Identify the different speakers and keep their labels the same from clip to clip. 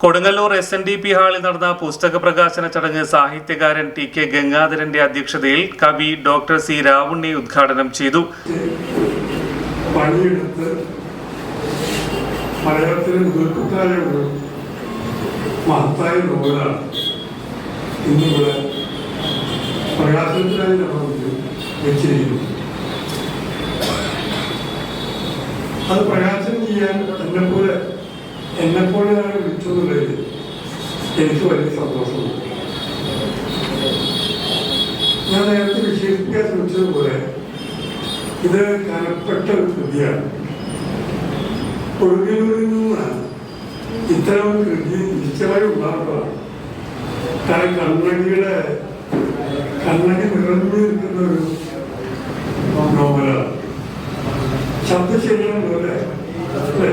Speaker 1: Kodungallur S N D P ഹാളിൽ നടന്ന പുസ്തക പ്രകാശന ചടങ്ങ് സാഹിത്യകാരൻ ടി കെ ഗംഗാധരന്റെ അധ്യക്ഷതയിൽ കവി ഡോക്ടർ സി രാവുണ്ണി ഉദ്ഘാടനം ചെയ്തു.
Speaker 2: അത് പ്രകാശനം ചെയ്യാൻ എന്നെപ്പോലെ എന്നെപ്പോലെ ഞാൻ വിളിച്ചെന്നുള്ളതിൽ എനിക്ക് വലിയ സന്തോഷമുണ്ട്. ഞാൻ നേരത്തെ വിശേഷിപ്പിക്കാൻ ശ്രമിച്ചതുപോലെ ഇത് കനപ്പെട്ട ഒരു കൃതിയാണ്. കൊടുങ്ങല്ലൂരിൽ നിന്നാണ് ഇത്തരം കൃതി നിശ്ചയമായി ഉണ്ടാകുന്നതാണ് കാരണം കണ്ണകിയുടെ കണ്ണകി നിറഞ്ഞു നിൽക്കുന്ന ഒരു നോവലാണ്. ശബ്ദശരീരം പോലെ അല്ലേ?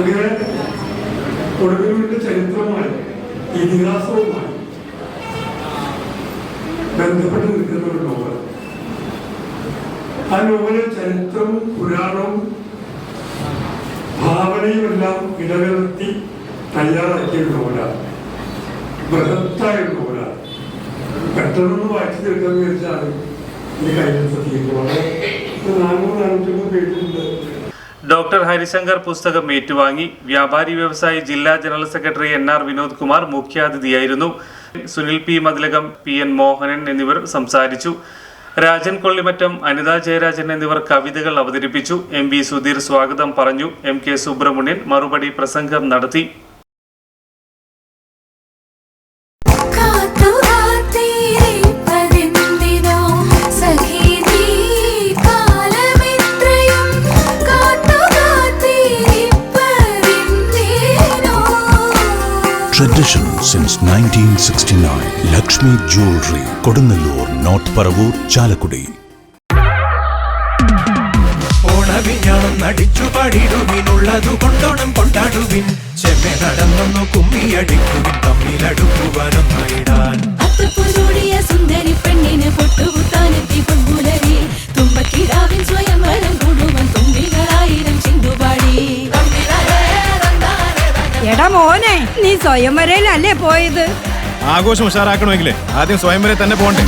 Speaker 2: അങ്ങനെ ഒടുവിലുള്ള ചരിത്രമായി ഇതിഹാസവുമായി ബന്ധപ്പെട്ട് നിൽക്കുന്ന ഒരു നോവൽ ആ നോവലിൽ ചരിത്രവും പുരാണവും ഭാവനയും എല്ലാം ഇടകലർത്തി തയ്യാറാക്കിയ ഒരു നോവലാണ് ബൃഹത്തായ ഒരു നോവലാണ് പെട്ടെന്നൊന്ന് വായിച്ചു തീർക്കാന്ന് വെച്ചാൽ ഈ കയ്യിൽ പേജുണ്ട്
Speaker 1: ഡോക്ടർ ഹരിശങ്കർ പുസ്തകം ഏറ്റുവാങ്ങി. വ്യാപാരി വ്യവസായി ജില്ലാ general secretary N R Vinod Kumar മുഖ്യാതിഥിയായിരുന്നു. Sunil P. Mathilakam P. N. Mohanan എന്നിവർ സംസാരിച്ചു. രാജൻ കൊള്ളിമറ്റം അനിത ജയരാജൻ എന്നിവർ കവിതകൾ അവതരിപ്പിച്ചു. എം വി സുധീർ സ്വാഗതം പറഞ്ഞു. എം കെ സുബ്രഹ്മണ്യൻ മറുപടി പ്രസംഗം നടത്തി.
Speaker 3: Since 1969. Lakshmi Jewelry, Kodungallur north Paravur Chalakudy
Speaker 4: ഓണവിഞ്ഞാണം നടിച്ചു പാടിടുവിനുള്ളതു കൊണ്ടോണം കൊണ്ടാടുവിൻ. ചെമ്മെ നടന്നൊന്നു കുമ്മിയടിക്കുവിൻ
Speaker 5: മോനെ നീ സ്വയംവരയിലല്ലേ പോയത്?
Speaker 6: ആഘോഷം ഉഷാറാക്കണമെങ്കിലേ. ആദ്യം സ്വയംവരെ തന്നെ പോകണ്ടേ.